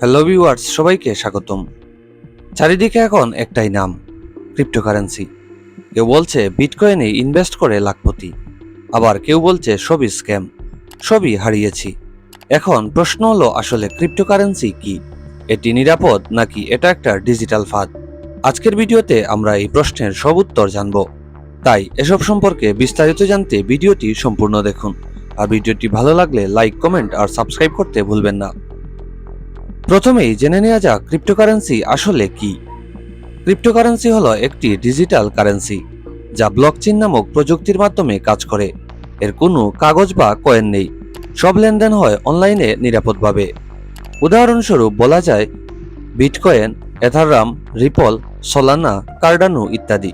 Hello viewers সবাইকে স্বাগতম। চারিদিকে এখন একটাই নাম ক্রিপ্টোকারেন্সি কেউ বলছে বিটকয়েনে ইনভেস্ট করে লাখপতি, আবার কেউ বলছে সবই স্ক্যাম সবই হারিয়েছি। এখন প্রশ্ন হলো, আসলে ক্রিপ্টোকারেন্সি কি? এটি নিরাপদ নাকি এটা একটা ডিজিটাল ফাঁদ? আজকের ভিডিওতে আমরা এই প্রশ্নের সব উত্তর জানব। তাই এসব সম্পর্কে বিস্তারিত জানতে ভিডিওটি সম্পূর্ণ দেখুন। আর ভিডিওটি ভালো লাগলে লাইক কমেন্ট আর সাবস্ক্রাইব করতে ভুলবেন না। প্রথমেই জেনে নেওয়া যাক ক্রিপ্টোকারেন্সি আসলে কি। ক্রিপ্টোকারেন্সি হলো একটি ডিজিটাল কারেন্সি যা ব্লকচেন নামক প্রযুক্তির মাধ্যমে কাজ করে। এর কোনো কাগজ বা কয়েন নেই। সব লেনদেন হয় অনলাইনে নিরাপদভাবে। উদাহরণস্বরূপ বলা যায় bitcoin Ethereum Ripple Solana Cardano ইত্যাদি।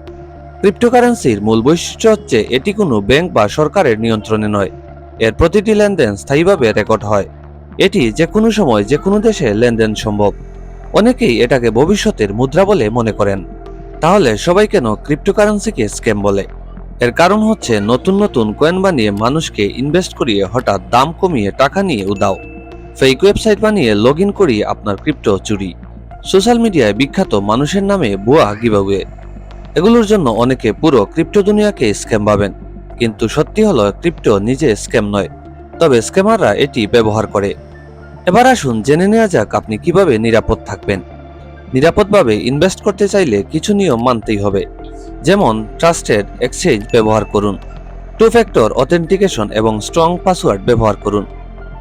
ক্রিপ্টোকারেন্সির মূল বৈশিষ্ট্য হচ্ছে, এটি কোনো ব্যাংক বা সরকারের নিয়ন্ত্রণে নয়। এর প্রতিটি লেনদেন স্থায়ীভাবে রেকর্ড হয়। এটি যে কোনো সময় যে কোনো দেশে লেনদেন সম্ভব। অনেকেই এটাকে ভবিষ্যতের মুদ্রা বলে মনে করেন। তাহলে সবাই কেন ক্রিপ্টোকারেন্সিকে স্ক্যাম বলে? এর কারণ হচ্ছে নতুন নতুন কয়েন বানিয়ে মানুষকে ইনভেস্ট করিয়ে হঠাৎ দাম কমিয়ে টাকা নিয়ে উদাও ফেক ওয়েবসাইট বানিয়ে লগ ইন করিয়ে আপনার ক্রিপ্টো চুরি। সোশ্যাল মিডিয়ায় বিখ্যাত মানুষের নামে ভুয়া গিভাওয়ে। এগুলোর জন্য অনেকে পুরো ক্রিপ্টো দুনিয়াকে স্ক্যাম ভাবেন। কিন্তু সত্যি হলো, ক্রিপ্টো নিজে স্ক্যাম নয়। তবে স্ক্যামাররা এটি ব্যবহার করে। এবার আসুন জেনে নেওয়া যাক আপনি কীভাবে নিরাপদ থাকবেন। নিরাপদভাবে ইনভেস্ট করতে চাইলে কিছু নিয়ম মানতেই হবে। যেমন ট্রাস্টেড এক্সচেঞ্জ ব্যবহার করুন। টু ফ্যাক্টর অথেন্টিকেশন এবং স্ট্রং পাসওয়ার্ড ব্যবহার করুন।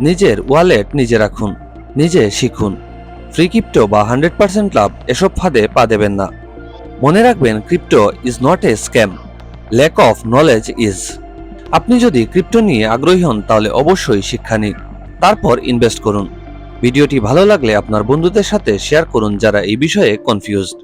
নিজের ওয়ালেট নিজে রাখুন, নিজে শিখুন। ফ্রি ক্রিপ্টো বা হান্ড্রেড পার্সেন্ট লাভ এসব ফাঁদে পা দেবেন না। মনে রাখবেন crypto is not a scam lack of knowledge is আপনি যদি ক্রিপ্টো নিয়ে আগ্রহী হন তাহলে অবশ্যই শিক্ষা নিন। তারপর ইনভেস্ট করুন। ভিডিওটি ভালো লাগলে আপনার বন্ধুদের সাথে শেয়ার করুন যারা এই বিষয়ে কনফিউজড